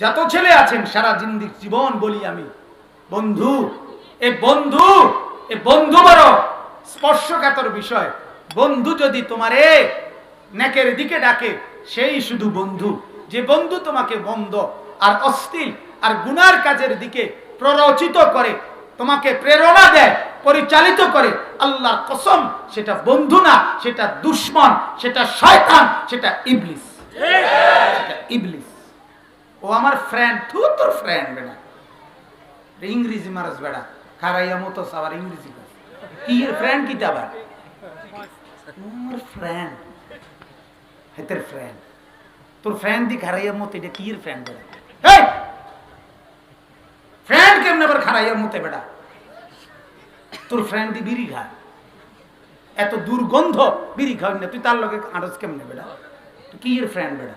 যত ছেলে আছেন সারা জিন্দির জীবন বলি আমি, বন্ধু, এ বন্ধু এ বন্ধু বড় স্পর্শকাতর বিষয়। বন্ধু যদি তোমারে নেকের দিকে ডাকে, সেই শুধু বন্ধু। যে বন্ধু তোমাকে বন্ধ আর অস্থির আর গুনার কাজের দিকে প্ররোচিত করে, তোমাকে প্রেরণা দেয়, পরিচালিত করে, আল্লাহর কসম, সেটা বন্ধু না, সেটা দুশ্মন, সেটা শয়তান, সেটা ইবলিস। ইবলিস। ও আমার ফ্রেন্ড তু তোর ফ্রেন্ড বেড়া ইংরেজি মারাস বেড়া খারাইয়া মতো আবার ইংরেজি কি ফ্রেন্ড কি আমার ফ্রেন্ড হেতের ফ্রেন্ড তোর ফ্রেন্ড দি খারাইয়া মতো, এটা কি ফ্রেন্ড বেড়া ফ্রেন্ড কেমনে আবার খারাইয়া মতে বেড়া তোর ফ্রেন্ড দি বিড়ি খা। এত দুর্গন্ধ বিড়ি খাওয়াই না, তুই তার লগে আড়স কেমনে বেড়া কি ফ্রেন্ড বেড়া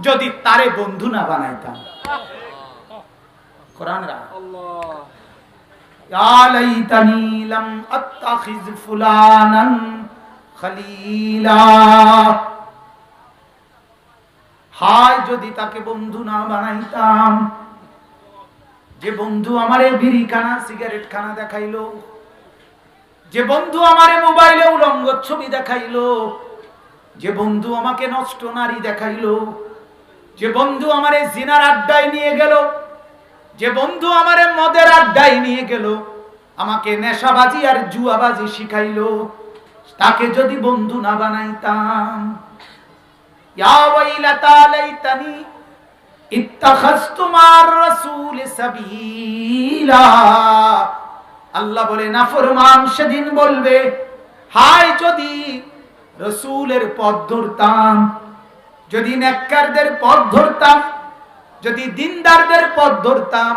যদি তারে বন্ধু না বানাইতাম। হায়, যদি তাকে বন্ধু না বানাইতাম। যে বন্ধু আমারে বিড়ি খানা সিগারেট খানা দেখাইলো। যে বন্ধু আমারে মোবাইলে উলঙ্গ ছবি দেখাইলো, যে বন্ধু আমাকে নষ্ট নারী দেখাইলো, যে বন্ধু আমারে জিনার আড্ডায় নিয়ে গেল, যে বন্ধু আমারে মদের আড্ডায় নিয়ে গেল, আমাকে নেশাবাজি আর জুয়াবাজি শিখাইলো, তাকে যদি বন্ধু না বানাইতাম ইত্তাখাযতু মার রাসূল সাবিলা। আল্লাহ বলে নাফরমান সেদিন বলবে হায় যদি রসুলের পথ ধরতাম যদি নেককারদের পথ ধরতাম যদি দিনদারদের পথ ধরতাম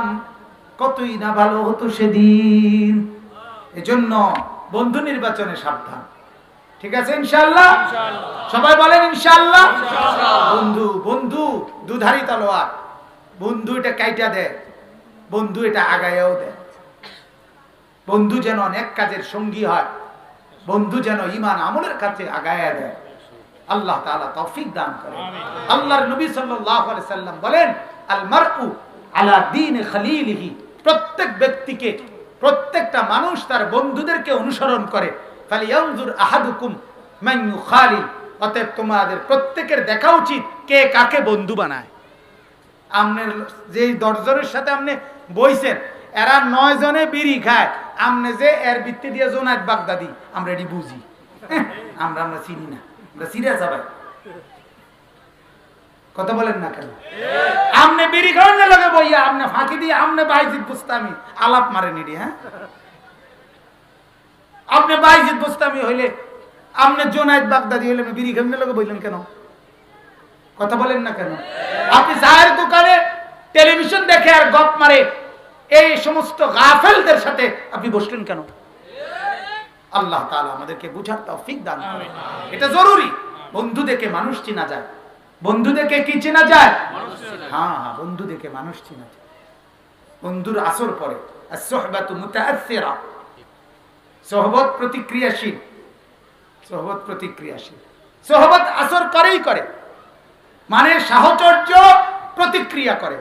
কতই না ভালো হতো সেদিন। এজন্য বন্ধু নির্বাচনে সাবধান। ঠিক আছে ইনশাল্লাহ সবাই বলেন ইনশাল্লাহ বন্ধু বন্ধু দুধারি তলোয়ার। বন্ধু এটা কাইটা দেয় বন্ধু এটা আগায়ও দেয়। বন্ধু যেন অনেক কাজের সঙ্গী হয় বন্ধু যেন ইমান আমলের কাছে আগায়া দেয়। আল্লাহ তাআলা তৌফিক দান করে আল্লাহর নবী সাল্লাল্লাহু আলাইহি সাল্লাম বলেন আল মারউ আলা দীন খলিলিহি। প্রত্যেক ব্যক্তিকে প্রত্যেকটা মানুষ তার বন্ধুদেরকে অনুসরণ করে। ফালিয়ানজুর আহাদুকুম মান ইউখালিল অতএব তোমাদের প্রত্যেকের দেখা উচিত কে কাকে বন্ধু বানায়। আমনের যে দশজনের সাথে আপনি বইছেন এরা নয় জনে বিড়ি খায়। আমনে যে এর ভিত্তি দিয়ে জোনাত বাগদাদি আমরা এটি বুঝি। হ্যাঁ, আমরা আমরা চিনি না। আমরা সিরিয়াস হবে কথা বলেন না কেন? আমনে বিড়ি খাওয়ার না লাগে বইয়া আমনে ফাঁকি দিয়ে আমনে বাইজিৎ বুঝতামি আলাপ মারে নিডি হ্যাঁ? আপনি বাইজিৎ বুঝতামি হইলে আমনে জোনাইত বাগদাদি হইলে বিড়ি খাওয়ার লাগে বইলেন কেন? কথা বলেন না কেন? আপনি চায়ের দোকানে টেলিভিশন দেখে আর গপ মারে এই সমস্ত গাফেলদের সাথে আপনি বসলেন কেন? আল্লাহ তাআলা আমাদেরকে বুঝার তৌফিক দান করে এটা জরুরি। বন্ধু দেখে মানুষ চেনা যায়। বন্ধু দেখে কি চেনা যায়? হ্যাঁ হ্যাঁ বন্ধু দেখে মানুষ চেনা যায়। বন্ধুর আসর পরে সোহবত প্রতিক্রিয়াশীল। সোহবত প্রতিক্রিয়াশীল। সোহবত আসর করেই করে। মানে সাহচর্য প্রতিক্রিয়া করে।